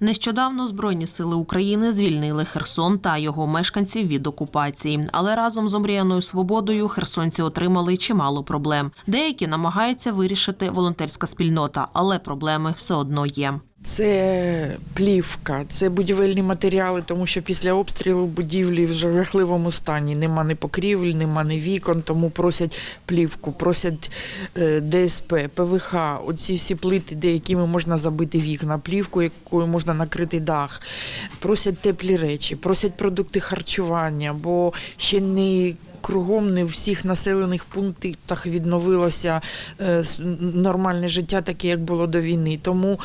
Нещодавно Збройні сили України звільнили Херсон та його мешканців від окупації. Але разом з омріяною свободою херсонці отримали чимало проблем. Деякі намагаються вирішити волонтерська спільнота, але проблеми все одно є. Це плівка, це будівельні матеріали, тому що після обстрілу будівлі в жахливому стані. Нема ні покрівель, нема ні вікон, тому просять плівку, просять е, ДСП, ПВХ, оці всі плити, де якими можна забити вікна, плівку, якою можна накрити дах. Просять теплі речі, просять продукти харчування, бо ще не Кругом не в всіх населених пунктах відновилося е, нормальне життя, таке як було до війни. Тому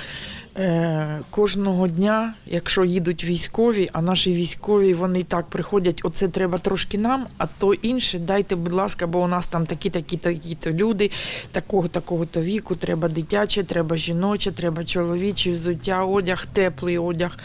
кожного дня, якщо їдуть військові, а наші військові вони так приходять, оце треба трошки нам, а то інше дайте, будь ласка, бо у нас там такі, такі, такі то люди, такого, такого то віку, треба дитяче, треба жіноче, треба чоловіче, взуття, одяг, теплий одяг.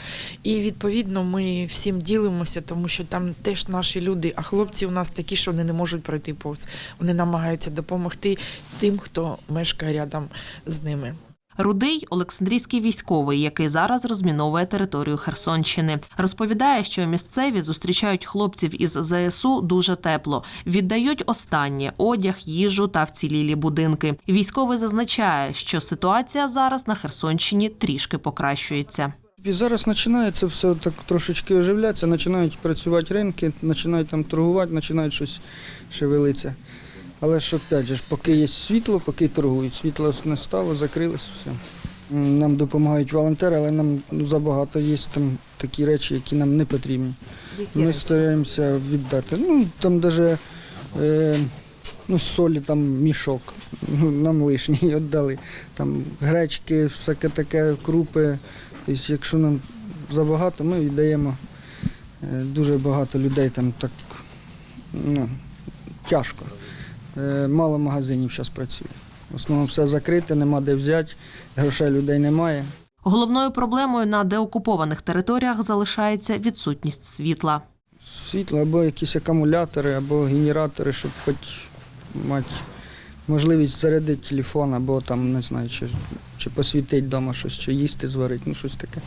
І відповідно ми всім ділимося, тому що там теж наші люди, а хлопці у нас такі, що вони не можуть пройти повз. Вони намагаються допомогти тим, хто мешкає рядом з ними. Рудий Олександрійський військовий, який зараз розміновує територію Херсонщини, розповідає, що місцеві зустрічають хлопців із ЗСУ дуже тепло, віддають останнє одяг, їжу та вцілілі будинки. Військовий зазначає, що ситуація зараз на Херсонщині трішки покращується. І зараз починається все так трошечки оживлятися, починають працювати ринки, починають там торгувати, починають щось шевелитися. Але ж опять же, поки є світло, поки торгують. Світло не стало, закрилось все. Нам допомагають волонтери, але нам ну, забагато є там такі речі, які нам не потрібні. Ми стараємося віддати. Ну, там навіть е, ну, солі там мішок, нам лишній віддали. Там гречки, всяке таке, крупи. Тобто, якщо нам забагато, ми віддаємо. Е, Дуже багато людей там так ну, тяжко. Е, Мало магазинів зараз працює. В основному все закрите, нема де взяти, грошей людей немає. Головною проблемою на деокупованих територіях залишається відсутність світла. Світло або якісь акумулятори, або генератори, щоб хоч мати можливість зарядити телефон, або там, не знаю, чи, чи посвітити вдома щось, чи їсти зварити, ну щось таке.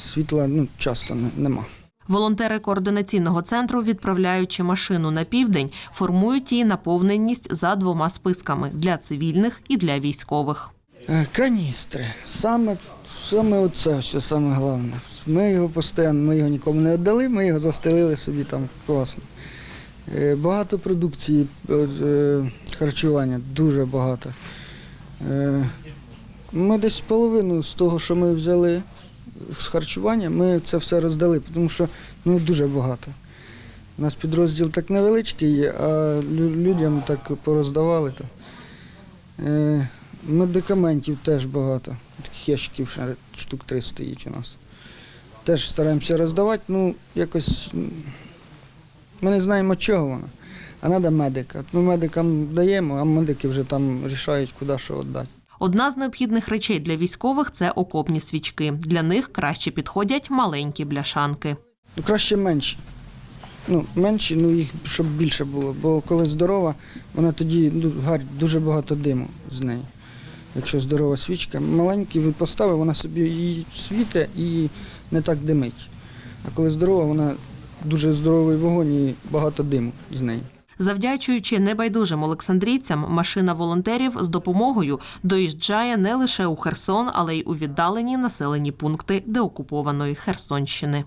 Світла ну, часто не- нема. Волонтери координаційного центру, відправляючи машину на південь, формують її наповненість за двома списками для цивільних і для військових. Е, Каністри. Саме, саме оце все саме головне. Ми його постійно, ми його нікому не віддали, ми його застелили собі там класно. Е, Багато продукції е, харчування, дуже багато. Ми десь половину з того, що ми взяли з харчування, ми це все роздали, тому що ну, дуже багато. У нас підрозділ так невеличкий, а людям так пороздавали. Е, Медикаментів теж багато. Таких ящиків ще штук три стоїть у нас. Теж стараємося роздавати, ну якось ми не знаємо чого воно. А треба медика. Ми медикам даємо, а медики вже там рішають, куди що віддати. Одна з необхідних речей для військових це окопні свічки. Для них краще підходять маленькі бляшанки. Ну, краще менші. Ну, менші, ну їх щоб більше було. Бо коли здорова, вона тоді ну, гарь, дуже багато диму з неї. Якщо здорова свічка, маленькі ви поставив, вона собі її світить і не так димить. А коли здорова, вона дуже здоровий вогонь і багато диму з неї. Завдячуючи небайдужим олександрійцям, машина волонтерів з допомогою доїжджає не лише у Херсон, але й у віддалені населені пункти деокупованої Херсонщини.